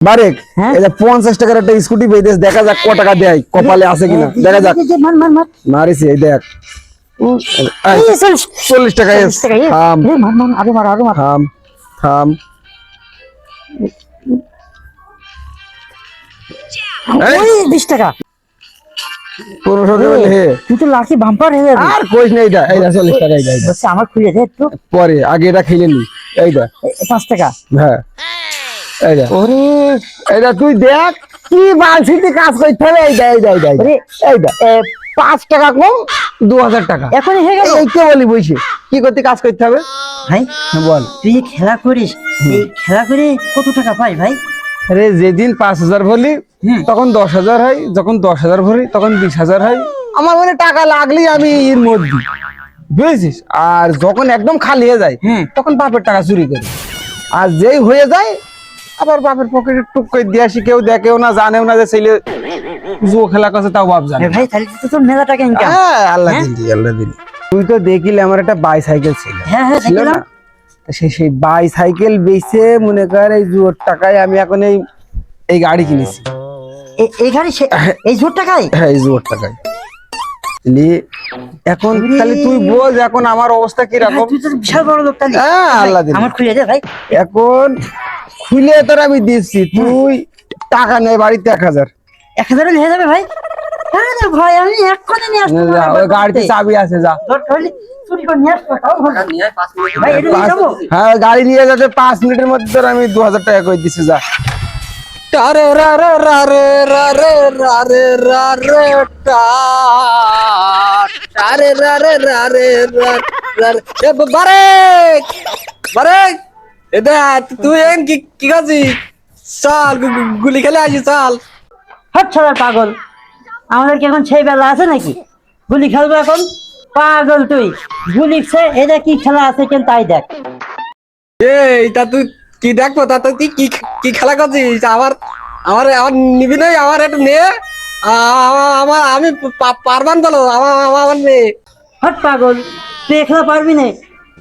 বারেক হ্যাঁ? এই যে পঞ্চাশ টাকার একটা স্কুটি পেয়েছিস দেখা যাক ক টাকা দেয় কপালে আছে কিনা। দেখা যাক। মার মার মার। মারিস এই দেখ। টাকা। থাম। মার মার আরও মার আরও মার। থাম থাম। ওই হয়ে আমার খুলে দে একটু। পরে আগে এটা খেলে নি। এইটা পাঁচ টাকা। হ্যাঁ। এইটা তুই দেখ কি বালছিতে কাজ করতে হবে এইটা এইটা এইটা এইটা। ওরে এইটা পাঁচ টাকা কম দু হাজার টাকা। এখনই হয়ে গেল। এই কে বলি বইছে? কি করতে কাজ করতে হবে? ভাই হ্যাঁ, বল। তুই খেলা করিস এই খেলা করে কত টাকা পাই ভাই? আরে যেদিন পাঁচ হাজার ভরি। তখন দশ হাজার হয়। যখন দশ হাজার ভরি তখন বিশ হাজার হয়। আমার মানে টাকা লাগলেই আমি এর মধ্যে বুঝেছিস? আর যখন একদম খালি হয়ে যায়। তখন বাপের টাকা চুরি করি। আর যেই হয়ে যায় আবার বাপের পকেটে টুক করে দিয়ে আসি কেউ দেখেও না জানেও না যে ছেলে জুয়ো খেলা করছে তাও বাপ জানে ভাই তাহলে তো তোর মেলা টাকা ইনকাম হ্যাঁ আল্লাহ হ্যাঁ? দিলি আল্লাহ দিলি তুই তো দেখিলে আমার একটা বাইসাইকেল ছিল। হ্যাঁ হ্যাঁ ছিল দেখলাম। না তা সেই সেই বাইসাইকেল বেচে মনে কর এই জুয়োর টাকায় আমি এখন এই এই গাড়ি কিনেছি। এই গাড়ি সে- এই জোর টাকায়? হ্যাঁ এই জুয়োর টাকায়। এখন তাহলে তুই বোঝ এখন আমার অবস্থা বিশাল বড় লোক তাহলে। হ্যাঁ, আল্লাহ আমার খুলে দে ভাই। এখন খুলে তোর আমি দিচ্ছি তুই টাকা নেই বাড়িতে এক হাজার। এক হাজারে নিয়ে যাবে ভাই? ভাই আমি এক্ষুনি নিয়ে আসতে গাড়িতে চাবি আছে যা। হ্যাঁ গাড়ি নিয়ে যাতে পাঁচ মিনিটের মধ্যে তোর আমি দু হাজার টাকা করে দিচ্ছি যা। টারে রা রে রা রে রা রে রা রে রা রে টা। টারে রা রে রা রে রা রা রে। এ এদা তুই এন কি কি কাজি চাল গুলি খেলে আসি চাল। হট ছাড়ার পাগল। আমাদের কি এখন সেই বেলা আছে নাকি? গুলি খেলব এখন? পাগল তুই। গুলি সে এটা কি খেলা আছে কেন তাই দেখ। এই তা তুই কি দেখব তা তুই কি কি খেলা করছিস? আমার আমার আমার নিবি নাই আমার একটু নে আমার আমি পারবান বলো আমার আমার নে হট পাগল তুই এই খেলা পারবি না?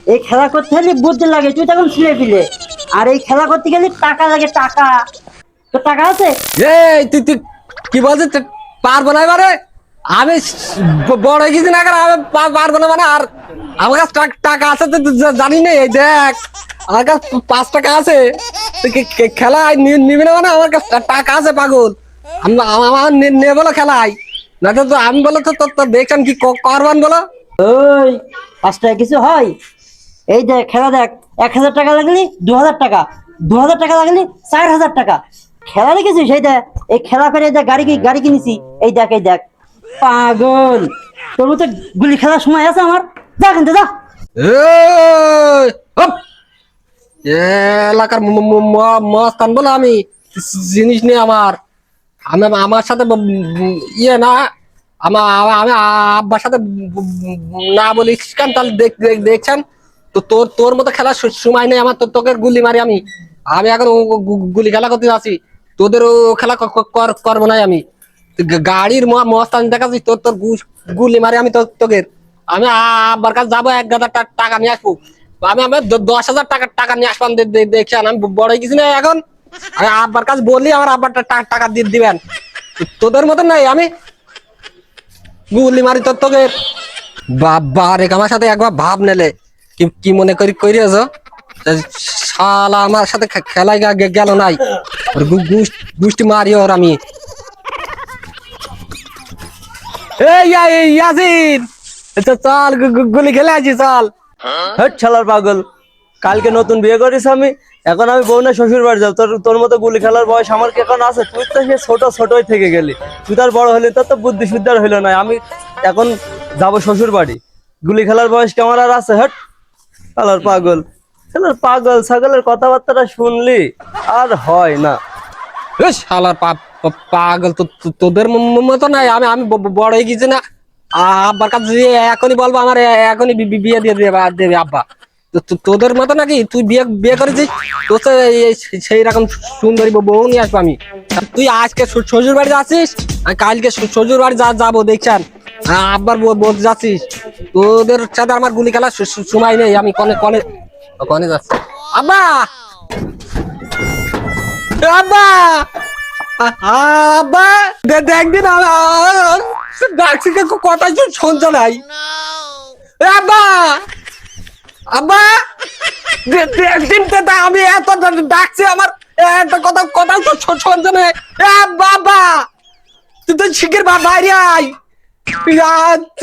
এই খেলা করতে হলে বুদ্ধি লাগে তুই তখন ছিলে দিলে আর এই খেলা করতে গেলে টাকা লাগে টাকা। তো টাকা আছে? এই তুই তুই কি বলছিস? পারব না এবারে? আমি বড় গেছি না আমি পারব না মানে আর আমার কাছে টাকা আছে তো জানি না, এই দেখ। আমার কাছে পাঁচ টাকা আছে। খেলায় নিবি না মানে আমার কাছে টাকা আছে, পাগল। আমি আম- আমার নে- বলো খেলাই। না তো আমি বলো তো তোর- দেখছেন কি করবান বলো। ওই, পাঁচ টাকা কিছু হয়? এই দেখ, খেলা দেখ। এক হাজার টাকা লাগলি, দু হাজার টাকা। দু হাজার টাকা লাগলি, চার হাজার টাকা। খেলা দেখেছিস? এই দেখ, এই খেলা এই দেখ, গাড়ি গাড়ি কিনেছি। এই দেখ এই দেখ। পাগল। তোর মতো গুলি খেলার সময় আছে আমার? যা কিন্তু যা। এলাকার মস্তান বলে আমি। জিনিস নেই আমার। আমি আমার সাথে ইয়ে না। আমার আমি আব্বার সাথে না বলিস কেন তাহলে দেখ দেখ- দেখছেন? তো তোর তোর মতো খেলার সময় নেই আমার। তোর তোকে গুলি মারি আমি। আমি এখন গুলি খেলা করতে আছি তোদের খেলা করব না আমি। গাড়ির মস্তান দেখাচ্ছিস তোর তোর গুলি মারি আমি তোকে। আমি আব্বার কাছে যাব, এক টা- টাকা নিয়ে আসব। আমি আমি দশ হাজার টাকা টাকা নিয়ে দে- দেখছেন আমি বড় গেছি না এখন? আমি আব্বার কাছে বললি আমার আব্বার টাকা দিয়ে দিবেন। তোদের মতন নাই, আমি গুলি মারি তোর তোকে। বাবা রে, আমার সাথে একবার ভাব নেলে। কি মনে করি করিয়েছ? শালা আমার সাথে খেলায় গেল নাই। গুষ্টি মারি ওর আমি। ইয়াসিন চল গুলি খেলে আছি চল। হট ছালার পাগল। কালকে নতুন বিয়ে করিস আমি। এখন আমি বউ না শ্বশুর বাড়ি যাব। তোর তোর মতো গুলি খেলার বয়স আমার কি এখন আছে? তুই তো সে ছোট, ছোটই থেকে গেলি। তুই তার বড় হলি, তোর তো বুদ্ধি শুদ্ধার হইল না। আমি এখন যাব শ্বশুর বাড়ি। গুলি খেলার বয়স কেমন আর আছে? হট খেলার পাগল। খেলার পাগল, ছাগলের কথাবার্তাটা শুনলি? আর হয় না। শালার পা- পা- পাগল তোদের মতো নাই, আমি আমি বড় হয়ে গেছি না। আব্বার কাছে এখনই বলব আমার এখনই বিয়ে দিয়ে দেবে দেবে আব্বা। তোদের মতো নাকি? তুই বিয়ে বিয়ে করেছিস? তোর সেই রকম সুন্দরী বউ- নিয়ে আসব আমি। তুই আজকে শ্বশুর বাড়ি যাচ্ছিস কালকে শ্বশুর বাড়ি যা- যাব দেখছেন আব্বার বল- বলতে যাচ্ছিস? তোদের সাথে আমার গুলি খেলার সময় নেই, আমি কনে কনে কনে যাচ্ছি। আব্বা! আব্বা! আব্বা দেখদিন কথা কিছু শুনছে নাই। এ আব্বা! আব্বা! দে- দেখদিন তা আমি এত ডাকছি আমার। একটা কথা কথা তো শুনছে না আব্বা তুই তো শিখের বা বাইরে আয়।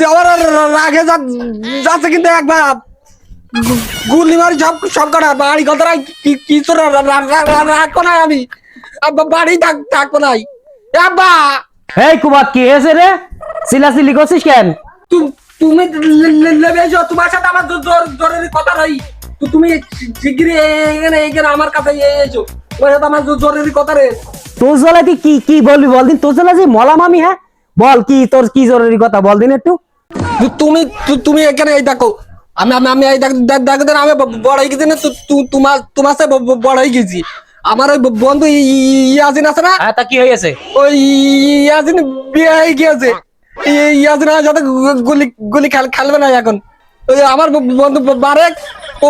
আমার রাগে যাচ্ছে কিন্তু একবার। গুলি মারি সব সব কটা। বাড়ি কথা কি কিছু রা- রা- রা- রা- রা- রাখব না আমি? আব্বা বাড়ি থাক নাই। আব্বা! এই কুবাত কি হয়েছে রে? চিলাচিলি করছিস কেন? তুমি লেবে তোমার সাথে আমার জরুরি কথা নাই। তুমি শিগগিরই এখানে এখানে আমার কাছে এসো। তোমার সাথে আমার জরুরি কথা রে। তোর জেলা তুই কি কি বলবি বল দিন? তোর জেলা যে হ্যাঁ? বল কি তোর কি জরুরি কথা বল দিন একটু। তুমি তুমি এখানে এই দেখো। আমি আমি আমি এই দেখ- দেখ- আমি বড় হয়ে গেছি না তোমার তোমার সাথে বড় হয়ে গেছি। আমার ওই বন্ধু ইয়াজিন আছে না? হ্যাঁ তা কি হয়েছে ওই ইয়াজিন বিয়ে হয়ে গিয়েছে। ইয়াজিন আমার সাথে গুলি গুলি খেল খেলবে না এখন। ওই আমার বন্ধু বারেক ও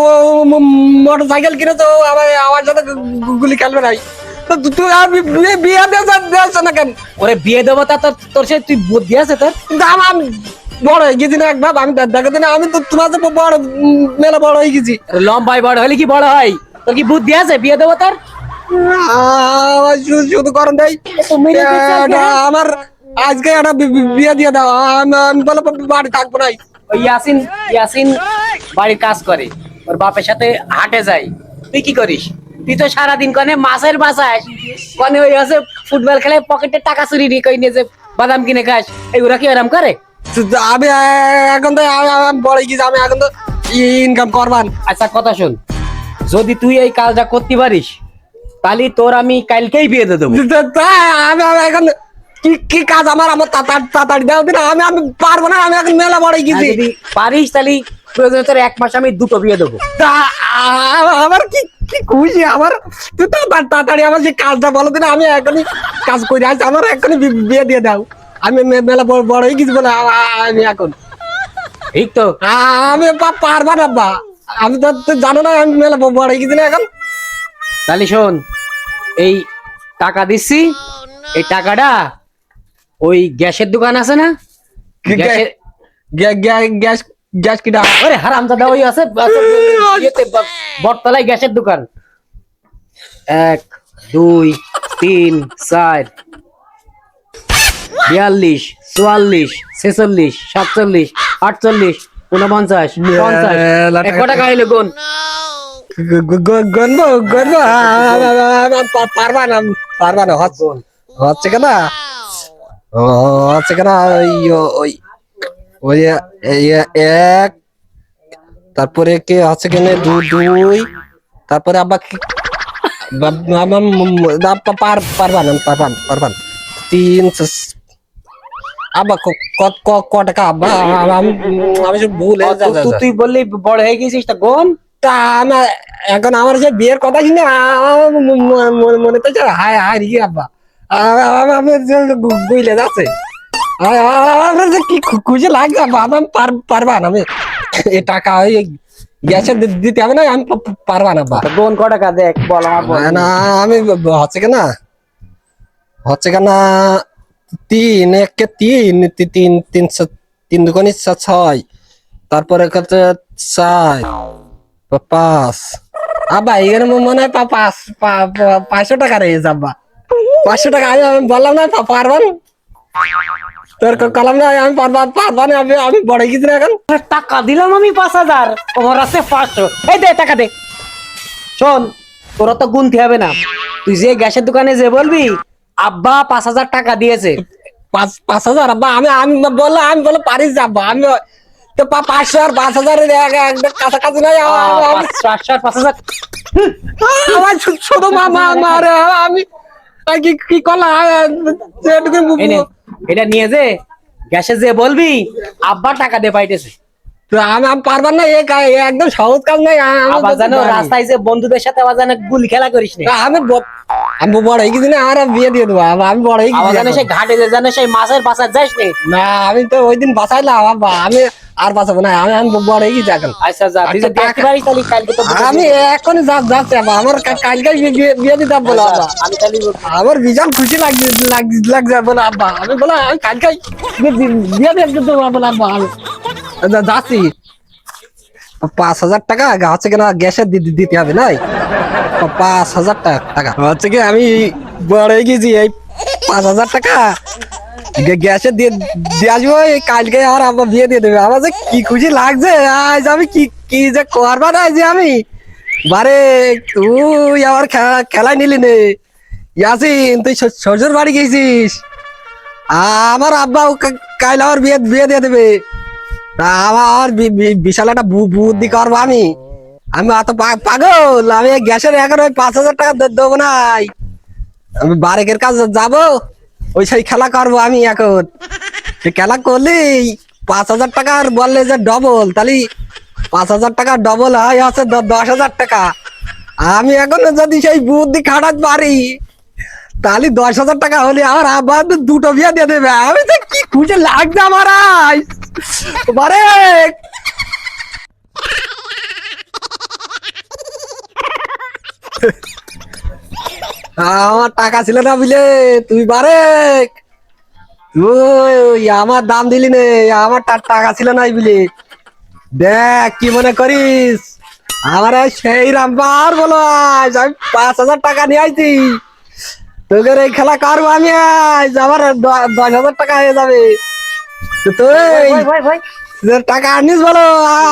মোটর সাইকেল কিনেছে ও আমার আমার সাথে গুলি খেলবে তুই আর বিয়ে না কেন? ওরে বিয়ে দেবো তা তোর তোর সে তুই বুদ্ধি আছে তোর? কিন্তু আমি আমি বড় হয়ে গেছি না একবার। আমি না আমি তো তোমার বড় মেলা বড় হয়ে গেছি। লম্বাই বড় হলে কি বড় হয়? তোর কি বুদ্ধি আছে? বিয়ে দেবো তোর? আমার শুধু এটা আমার আজকে একটা বিয়ে দিয়ে দাও। আমি আমি বাড়ি থাকব নাই। ওই ইয়াসিন ইয়াসিন বাড়ির কাজ করে। ওর বাপের সাথে হাটে যায়। তুই কি করিস? তুই তো সারাদিন কনে মাছের বাসায়। কনে ওই আছে ফুটবল খেলে পকেটে টাকা চুরি নিয়ে কই নিয়ে যে বাদাম কিনে খাস। এগুলা কি আরাম করে? আমি এখন তো বড় হয়ে গেছি আমি এখন তো ইনকাম করবান আচ্ছা কথা শোন। যদি তুই এই কাজটা করতে পারিস তাহলে তোর আমি কালকেই বিয়ে দিয়ে দেবো। আমি এখন কি কি কাজ আমার? আমার তাড়াতাড়ি দাও দিন আমি আমি পারব না আমি এখন মেলা বড় গেছি। পারিস তাহলে প্রয়োজন তোর এক মাস আমি দুটো বিয়ে দেবো। তা আমার কি কি খুশি আমার? তুই তো তাড়াতাড়ি আমার যে কাজটা বলো দিন আমি এখনই কাজ করে আসছি। আমার এখনই বিয়ে দিয়ে দাও। আমি মেলা বড় বড় হয়ে গেছি বলে আমি এখন। ঠিক তো। আমি পারব না বা। আমি তো জানো না আমি মেলা বড় হয়ে গেছি না এখন। তাহলে শোন এই টাকা দিচ্ছি এই টাকাটা ওই গ্যাসের দোকান আছে না? গ্যাসের গ্যাস গ্যাস কিটা? ওরে হারামজাদা ওই আছে বটতলায় গ্যাসের দোকান। এক দুই তিন চার বিয়াল্লিশ চুয়াল্লিশ ছেচল্লিশ সাতচল্লিশ আটচল্লিশ উনপঞ্চাশ পঞ্চাশ। এক। টাকা হইল গুণ। গন্ব গন্ব পারবা না পারবা না হচ্ছে হচ্ছে কেনা? হচ্ছে কেনা। ওই ওই এক তারপরে কে হচ্ছে কেন দুই তারপরে আবার পার পারবা না পারবা না, তিন আবার ক- টাকা আব্বা আমি ভুল তুই- বললি বড় হয়ে গেছিস তা গুণ তা আমার এখন আমার যে বিয়ের কথা শুনে মনে তো হায় হায় রে আব্বা। গুইলে যাচ্ছে। আমার যে কি খু- খুশি লাগছে আব্বা আমি পারবা না আমি। এই টাকা ওই গ্যাসে দিতে হবে না আমি পারবা না আব্বা। তা গুণ ক টাকা দেখ বল আমার না আমি ব- ব- হচ্ছে কেনা হচ্ছে কেনা তিন একে তিন তিন তিন ছ- তিন ছ- ছয়। তারপরে কত চার। পা- পাঁচ আব্বা এখানে মনে- হয় পা- পাঁচ পা- পা- পাঁচশো টাকা রয়েছে আব্বা। পাঁচশো টাকা আমি আমি বললাম না পারবান? তোর কলাম না আমি পারবা পারবা না আমি আমি বড় গেছি না এখন। টাকা দিলাম আমি পাঁচ হাজার। তোমার আছে পাঁচশো। এই দে টাকা দে। শোন তোরা তো গুনতে হবে না। তুই যে গ্যাসের দোকানে যে বলবি আব্বা পাঁচ হাজার টাকা দিয়েছে। পাঁচ পাঁচ হাজার আব্বা আমি আমি বললাম আমি বলে পারিস যাব আমি তো পাঁচশো আর পাঁচ হাজার কাছাকাছি পাঁচশো আর পাঁচ হাজার। আমার আমি কি কি এটা নিয়ে যে গ্যাসে যে বলবি আব্বা টাকা দিয়ে পাইতেছে। আমি আমি পারবার না একদম সহজ কাজ নাই আবার জানো রাস্তায় যে বন্ধুদের সাথে আবার জানো গুলি খেলা করিস না। আমি আমি বড় হয়ে গেছি না আর বিয়ে দিয়ে দেবো আমি বড় হয়ে গেছি জানো। সেই ঘাটে যে জানো সেই মাছের বাসায় যাস নে। আমি তো ওই দিন বাঁচাইলাম আব্বা। আমি আর বাঁচাবো না আমি আমি বড় হয়ে গেছি এখন আচ্ছা যা তুই যদি পারিস তাহলে কালকে তো আমি এখনই যা যাচ্ছি আব্বা আমার কালকে বিয়ে- দিতাম বলো আব্বা। আমি তাহলে আমার ভীষণ খুশি লাগছে লাগ- লাগছে বলে আব্বা। আমি বলো আমি কালকে বিয়ে দিতে বলে আব্বা আমি। যাচ্ছি। পাঁচ হাজার টাকা হচ্ছে কিনা দি- দিতে হবে নাই? পাঁচ হাজার টাকা টাকা। হচ্ছে কি আমি বড় হয়ে গেছি এই পাঁচ হাজার টাকা গ্যাসে দিয়ে দিয়ে আসব কালকে আর আব্বা বিয়ে দিয়ে দেবে। আমার যে কি খুশি লাগছে, আজ আমি কি কি যে করবা না যে আমি? বারে তুই আমার খেলা খেলায় নিলি নে। ইয়াসিন, তুই শ্বশুর বাড়ি গেছিস? আমার আব্বা কাল আমার বিয়ে বিয়ে দিয়ে দেবে। তা আমার বিশাল একটা বুদ্ধি করব আমি। আমি অত পাগল, আমি গ্যাসের এখন ওই পাঁচ হাজার টাকা দেবো নাই। আমি বারেকের কাছে যাব। ওই সেই খেলা করব আমি এখন। সে খেলা করলি পাঁচ হাজার টাকার বললে যে ডবল তাহলে পাঁচ হাজার টাকা ডবল হয় আছে দশ হাজার টাকা। আমি এখন যদি সেই বুদ্ধি খাটাতে পারি, তাহলে দশ হাজার টাকা হলে আমার আবার দুটো বিয়ে দিয়ে দেবে। আমি তো কি খুশি লাগছে আমার বারে। আমার টাকা ছিল না বুঝলে? তুই বারে তুই আমার দাম দিলি নে আমার টাকা ছিল না বুঝলি। দেখ কি মনে করিস? আমার সেই রামবার বলো আজ আমি পাঁচ হাজার টাকা নিয়ে আইছি। তোদের এই খেলা করব আমি আজ আমার দশ হাজার টাকা হয়ে যাবে। তুই টাকা আনিস বলো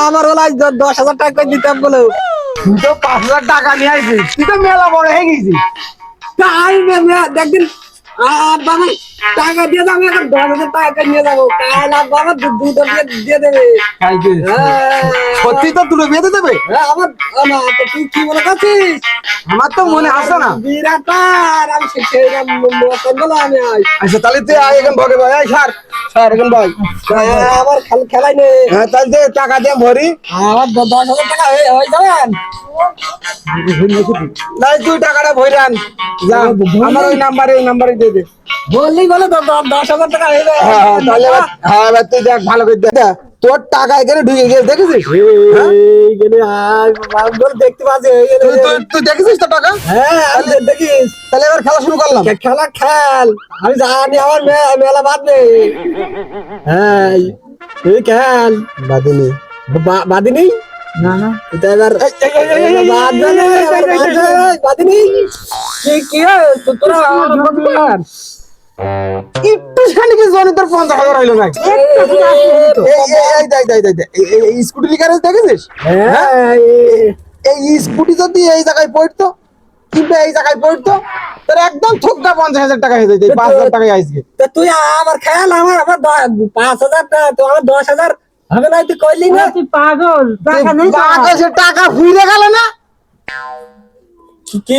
আমার বলো আজ দশ হাজার টাকা করে দিতাম বলো। তুই তো পাঁচ হাজার টাকা নিয়ে আসছিস তুই তো মেলা বড় হয়ে গেছিস তা আমি মে- মে- দেখদিন আ- বাবা টাকা দিয়ে যাব এখন দশ হাজার টাকা নিয়ে যাব। কাল আর বাবা দু- দুটো দিয়ে দেবে। হ্যাঁ, সত্যি তো দুটো বেঁধে দেবে? হ্যাঁ, আমার তো তুই কি মনে করছিস? আমার তো মনে আসছে না। বিরাট আর আমি সেই বলো আমি আচ্ছা তাহলে তুই আয় এখন ভগে ভাই আয় সার। সার এখন ভাই হ্যাঁ, আমার খেল খেলাই নেই। হ্যাঁ তাহলে টাকা দিয়ে ভরি। আমার দশ হাজার টাকা হয়ে যাবেন নাই তুই টাকাটা ভরে আন। যা আমার ওই নাম্বারে ওই নাম্বারে দিয়ে দে। বললি বলে দশ হাজার টাকা হয়ে যাবে হ্যাঁ এবার- তুই দেখ ভালো করে দেখ। দেখ, তোর টাকা এখানে ঢুকে গেছে দেখেছিস? হ্যাঁ? দেখতে পাচ্ছি তুই দেখেছিস তো টাকা? হ্যাঁ দেখিস। তাহলে এবার খেলা শুরু করলাম। খেলা খেল। আমি জানি আমার মেলা বাদ নেই। হ্যাঁ তুই খেল। বাদিনী। বা- বাদিনি? না না। এটা এবার বাদিনি? কি কি তোরা কি জনি তোর পঞ্চাশ হাজার হইল না এই, স্কুটি লিখারে দেখেছিস হ্যাঁ, এই- এই স্কুটি যদি এই জায়গায় পড়তো কিংবা এই জায়গায় পড়তো তোর একদম থোকা পঞ্চাশ হাজার টাকা হয়ে যেত পাঁচ হাজার টাকায় আজকে তুই আমার খেয়াল আমার আমার পাঁচ হাজার টাকা তো আমার দশ হাজার হবে না তুই কইলি না তুই পাগল টাকা গেল না কি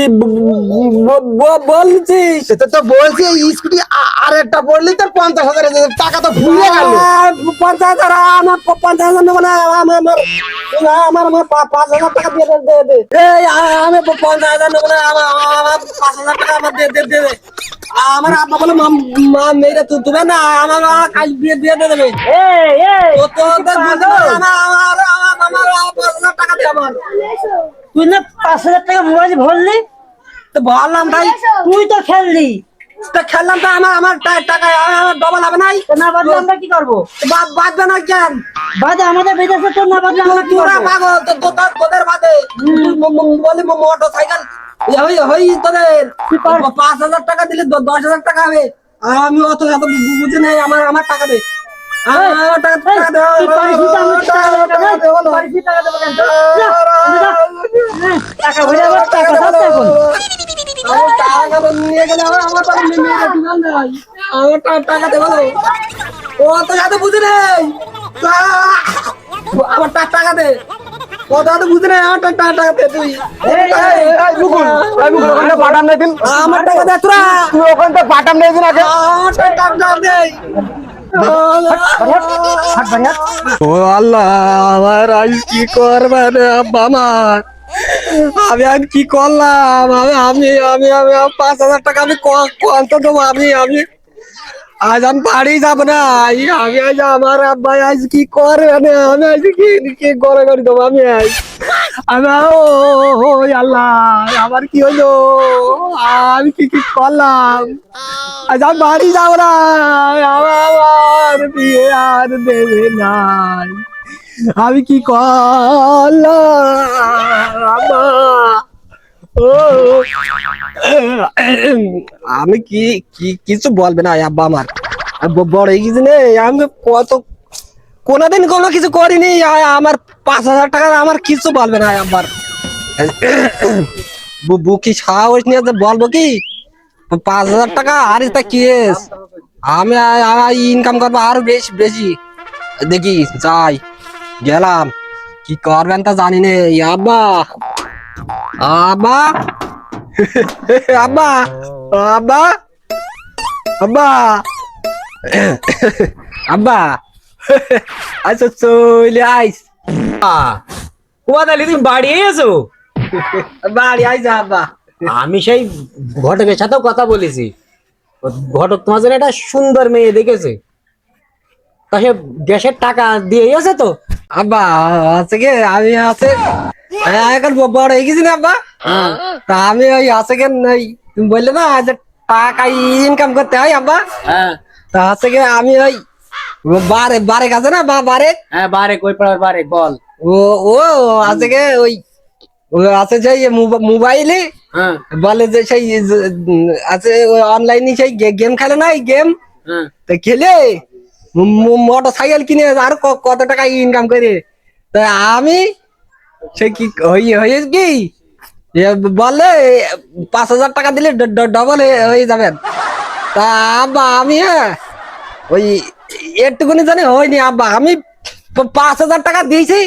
বলছিস? সেটা তো বলছি স্কুটি আর একটা পড়লি তোর পঞ্চাশ হাজার টাকা তো ফুইরে গেল। পঞ্চাশ হাজার আমার পঞ্চাশ হাজার নেব না আমার আমার আমার আমার পাঁচ হাজার টাকা দিয়ে দে দে দে। এই আমি পঞ্চাশ হাজার নেব না আমার আমার পাঁচ হাজার টাকা আমার দিয়ে দে দে দে। আমার আব্বা বলে মা মেয়েরা তুই দেবে না আমার মা কাল দিয়ে দিয়ে দেবে এই এই তো তোদের আমার আমার আমার আমার পাঁচ হাজার টাকা দে আমার। তুই না পাঁচ হাজার টাকা মোবাইল ভরলি তো বললাম ভাই তুই তো খেললি। তো খেললাম তো আমার আমার টাকা আমার ডবল হবে নাই। না বাদলে আমরা কি করব? বাদবে না কেন? বাদে আমাদের বেঁধেছে তো না বাদলে আমরা কি তোরা পাগল তো তো- তো- তোদের বাদে। বলি মোটর সাইকেল। হই হই তোদের। পাঁচ হাজার টাকা দিলে দশ হাজার টাকা হবে। আমি অত এত বুঝি নাই আমার আমার টাকা দে। আমার টাকা টাকা দে তুই পারিস নি তো আমি টাকা ভরে আবার টাকা এখন। আমার টাকা নিয়ে গেলে আমার আমার টাকা নিয়ে নিয়ে গেলে আমার টাকা দে ও তো এত বুঝি নেই। আমার টাকা দে। ও তো আমার টাকা দে তুই। ওখানটা পাঠান নাই দিন। আমার টাকা দে তোরা। তুই ওখানটা পাঠান নাই দিন আগে। আমার টাকা দে। ও আল্লাহ আমার আজ কি করবে রে আমি আর কি করলাম? আমি আমি আমি আমি পাঁচ হাজার টাকা আমি কত দেবো আমি আমি। আজ আমি বাড়ি যাব না। আমি আজ আমার আব্বা আজ কি করে আমি আজ কি কি করে করি দেবো আমি আজ? আমি, ও ও আল্লাহ, আমার কি হলো আমি কি কি করলাম? আজ আমি বাড়ি যাব না। আমার বিয়ে আর দেবে নাই। আমি কি আমি কি কি, কিছু বলবে না আব্বা আমার। বড় হয়ে গেছি নে, আমি কত, কোনোদিন কোনো কিছু করিনি আমার পাঁচ হাজার টাকা আমার কিছু বলবে না আব্বার। বুকি সাহস নিয়ে বলব কি? পাঁচ হাজার টাকা, আর তা কেস আমি ইনকাম করব আরও বেশি বেশি। দেখি, যাই। গেলাম। কি করবেন তা জানি নে। আব্বা। আব্বা। আব্বা। আব্বা। আব্বা। আব্বা। আচ্ছা চলে আইস। তুমি বাড়ি এসো বাড়ি আইস আব্বা। আমি সেই ঘটকের সাথেও কথা বলেছি। ঘটক তোমার জন্য একটা সুন্দর মেয়ে দেখেছে। তা সে গ্যাসের টাকা দিয়ে গেছে তো? আব্বা আছে কি? আমি আছে। হ্যাঁ, এখন বড় হয়ে গেছি না আব্বা? তা আমি ওই আছে কেন ওই তুমি বললে না যে টাকা ইনকাম করতে হয় আব্বা? হ্যাঁ। তা আছে কি আমি ওই বারে বারে কাছে না বা বারে? হ্যাঁ বারে কই পড়ার বারে বল। ও ও আছে কি ওই আছে সেই মোবা- মোবাইলে? হ্যাঁ। বলে যে সেই আছে অনলাইনে সেই গেম খেলে না গেম হ্যাঁ। তো খেলে? মোটর সাইকেল কিনে আর কত টাকা ইনকাম করে? তো আমি, সে কি হয়ে কি? এ বললে পাঁচ হাজার টাকা দিলে ডবল হয়ে যাবেন। তা আব্বা, আমি হ্যাঁ ওই একটুকুনি জানি হয়নি আব্বা। আমি পাঁচ হাজার টাকা দিয়েছি।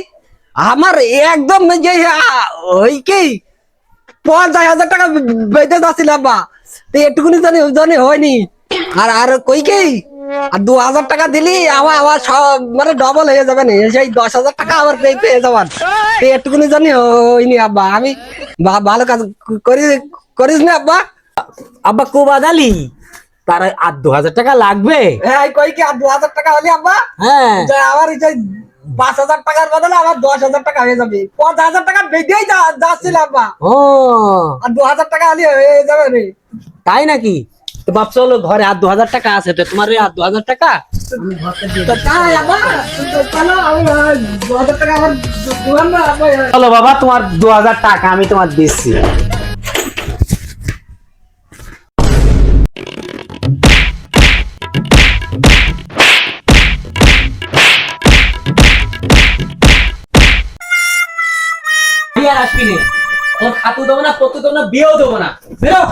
আমার একদম যে ওই কি, পঞ্চাশ হাজার টাকা বেঁধে যাচ্ছিল আব্বা। তো একটুকুনি জানি জানি হয়নি। আর আর কই কি? আর দু হাজার টাকা দিলি আমার আমার সব মানে ডবল হয়ে যাবে না। সেই দশ হাজার টাকা আবার পেয়ে পেয়ে একটুকুনি জানি আব্বা আমি ভালো কাজ করি করিস না আব্বা? আব্বা কুবাদালি তার আর দু হাজার টাকা লাগবে? হ্যাঁ কই কি আর দু হাজার টাকা হলে আব্বা? হ্যাঁ। আমার এই পাঁচ হাজার টাকার বদলে আমার দশ হাজার টাকা হয়ে যাবে। পঞ্চাশ হাজার টাকা বেঁধেই যাচ্ছিল আব্বা। ও। আর দু হাজার টাকা হলে হয়ে যাবে রে। তাই নাকি? তো বাপ চলো ঘরে আর দু হাজার টাকা আছে তো তোমার ওই আর দু হাজার টাকা চলো বাবা তোমার দু হাজার টাকা আমি তোমার দিচ্ছি। আর আসবি নে। তোর খাতু দেবো না পত্তু দেবো না বিয়েও দেবো না। বেরো।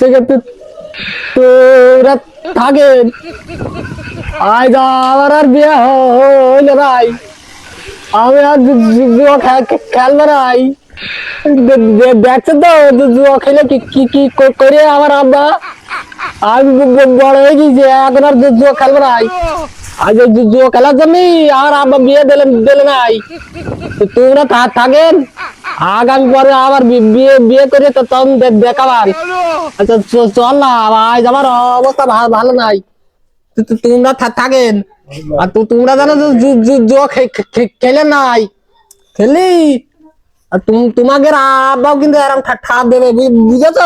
থেকে তোরা থাকেন। আজ আমার আর বিয়ে হইল নাই। আমি আর জুয়া খেলব নাই। দেখছে তো জুয়া খেলে কি কি কি করে আমার আব্বা? আমি বড় হয়ে গেছি এখন আর জুয়া খেলব নাই। আজ জুয়া খেলার জন্যই আমার আব্বা বিয়ে দিলে দিলে নাই। তোমরা থাকেন। আগামী পরে আবার বিয়ে বিয়ে করে, তো তখন দেখাবার। আচ্ছা চল না আজ আমার অবস্থা ভালো নাই। তোমরা থাকেন। আর তোমরা জানো যে জু- জু- খে- খে- খে- খেলে নাই। খেলি। আর তুম- তোমাদের আব্বাও কিন্তু এরকম ঠাপ দেবে বুঝেছ?